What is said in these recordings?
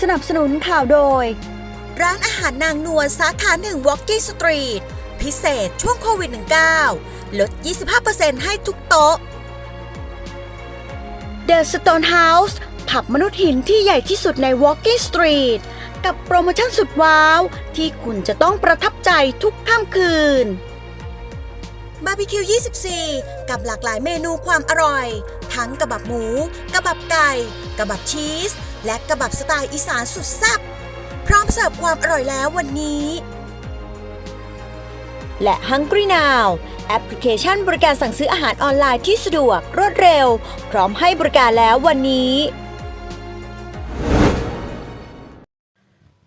สนับสนุนข่าวโดย ร้านอาหารนางนวลสาขาหนึ่งวอกกี้สตรีทพิเศษช่วงโควิด -19 ลด 25%ให้ทุกโต๊ะ The Stone House ผับมนุษย์หินที่ใหญ่ที่สุดใน Walking Street กับโปรโมชั่นสุดว้าว ที่คุณจะต้องประทับใจทุกค่ำคืนบาร์บีคิว 24 กับหลากหลายเมนูความอร่อย ทั้งกระบับหมู กระบับไก่ กระบับชีส และกระบับสไตล์อีสานสุดแซ่บพร้อมเสิร์ฟความอร่อยแล้ววันนี้ และ Hungry Now แอปพลิเคชันบริการสั่งซื้ออาหารออนไลน์ที่สะดวก รวดเร็ว พร้อมให้บริการแล้ววันนี้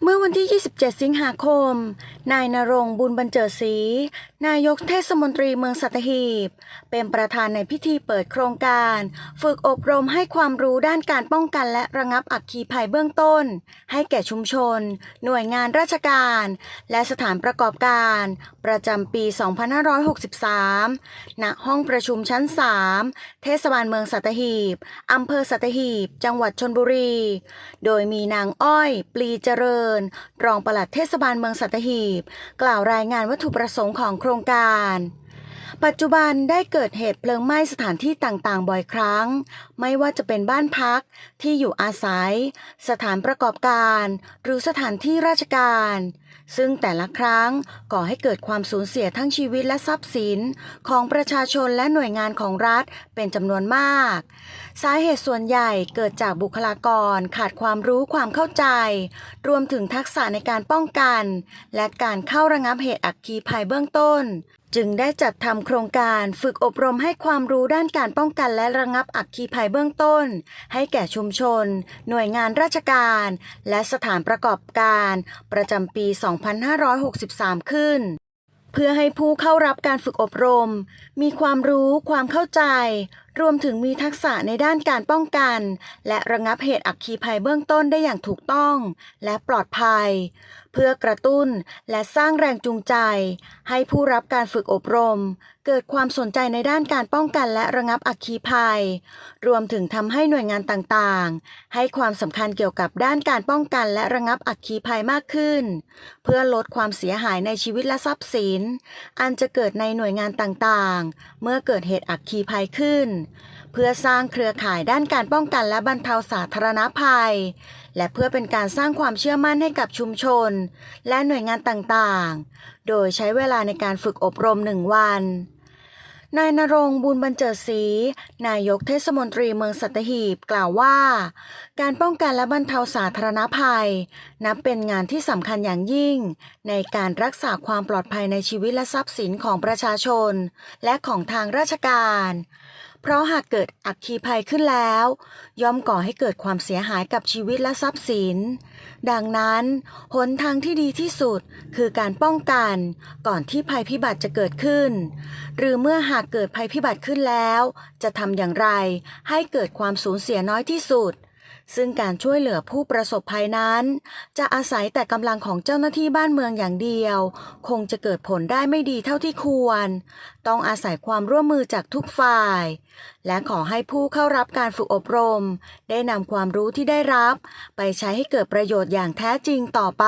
เมื่อวันที่ 27 สิงหาคมนายนรงบุญบรรเจิดศรีนายกเทศมนตรีเมืองสัตหีบ เป็นประธานในพิธีเปิดโครงการ ฝึกอบรมให้ความรู้ด้านการป้องกันและระงับอัคคีภัยเบื้องต้น ให้แก่ชุมชน หน่วยงานราชการ และสถานประกอบการ ประจำปี 2563 ณ ห้องประชุมชั้น 3 เทศบาลเมืองสัตหีบอำเภอสัตหีบ จังหวัดชนบุรี โดยมีนางอ้อย ปลีเจริญ รองปลัดเทศบาลเมืองสัตหีบกล่าวรายงานวัตถุประสงค์ของโครงการ ปัจจุบันได้เกิดเหตุเพลิงไหม้สถานที่ต่างๆ บ่อยครั้ง ไม่ว่าจะเป็นบ้านพักที่อยู่อาศัย สถานประกอบการ หรือสถานที่ราชการ ซึ่งแต่ละครั้งก่อให้เกิดความสูญเสียทั้งชีวิตและทรัพย์สิน ของประชาชนและหน่วยงานของรัฐเป็นจำนวนมาก สาเหตุส่วนใหญ่เกิดจากบุคลากรขาดความรู้ความเข้าใจ รวมถึงทักษะในการป้องกัน และการเข้าระงับเหตุอัคคีภัยเบื้องต้น จึงได้จัดทำโครงการฝึกอบรมให้ความรู้ด้านการป้องกันและระงับอัคคีภัยเบื้องต้น ให้แก่ชุมชน หน่วยงานราชการ และสถานประกอบการ ประจำปี 2563 ขึ้น เพื่อให้ผู้เข้ารับการฝึกอบรม มีความรู้ความเข้าใจรวมถึงมีทักษะในด้านการป้องกัน และระงับเหตุอัคคีภัยเบื้องต้นได้อย่างถูกต้อง และปลอดภัย เพื่อกระตุ้นและสร้างแรงจูงใจ ให้ผู้รับการฝึกอบรม เกิดความสนใจในด้านการป้องกันและระงับอัคคีภัย รวมถึงทำให้หน่วยงานต่างๆ ให้ความสำคัญเกี่ยวกับด้านการป้องกันและระงับอัคคีภัยมากขึ้น เพื่อลดความเสียหายในชีวิตและทรัพย์สิน อันจะเกิดในหน่วยงานต่างๆ เมื่อเกิดเหตุอัคคีภัยขึ้นเพื่อสร้างเครือข่ายด้านการป้องกันและบรรเทาสาธารณภัย และเพื่อเป็นการสร้างความเชื่อมั่นให้กับชุมชน และหน่วยงานต่างๆ โดยใช้เวลาในการฝึกอบรมหนึ่งวันนายนรงบุญบรรเจิดศรีนายกเทศมนตรีเมืองสัตหีบกล่าวว่า การป้องกันและบรรเทาสาธารณภัย นับเป็นงานที่สำคัญอย่างยิ่ง ในการรักษาความปลอดภัยในชีวิตและทรัพย์สินของประชาชน และของทางราชการ เพราะหากเกิดอักคีภัยขึ้นแล้ว ย่อมก่อให้เกิดความเสียหายกับชีวิตและทรัพย์สิน ดังนั้นหนทางที่ดีที่สุดคือการป้องกันก่อนที่ภัยพิบัติจะเกิดขึ้น หรือเมื่อหากเกิดภัยพิบัติขึ้นแล้ว จะทำอย่างไรให้เกิดความสูญเสียน้อยที่สุด ซึ่งการช่วยเหลือผู้ประสบภัยนั้น จะอาศัยแต่กำลังของเจ้าหน้าที่บ้านเมืองอย่างเดียว คงจะเกิดผลได้ไม่ดีเท่าที่ควร ต้องอาศัยความร่วมมือจากทุกฝ่าย และขอให้ผู้เข้ารับการฝึกอบรม ได้นำความรู้ที่ได้รับ ไปใช้ให้เกิดประโยชน์อย่างแท้จริงต่อไป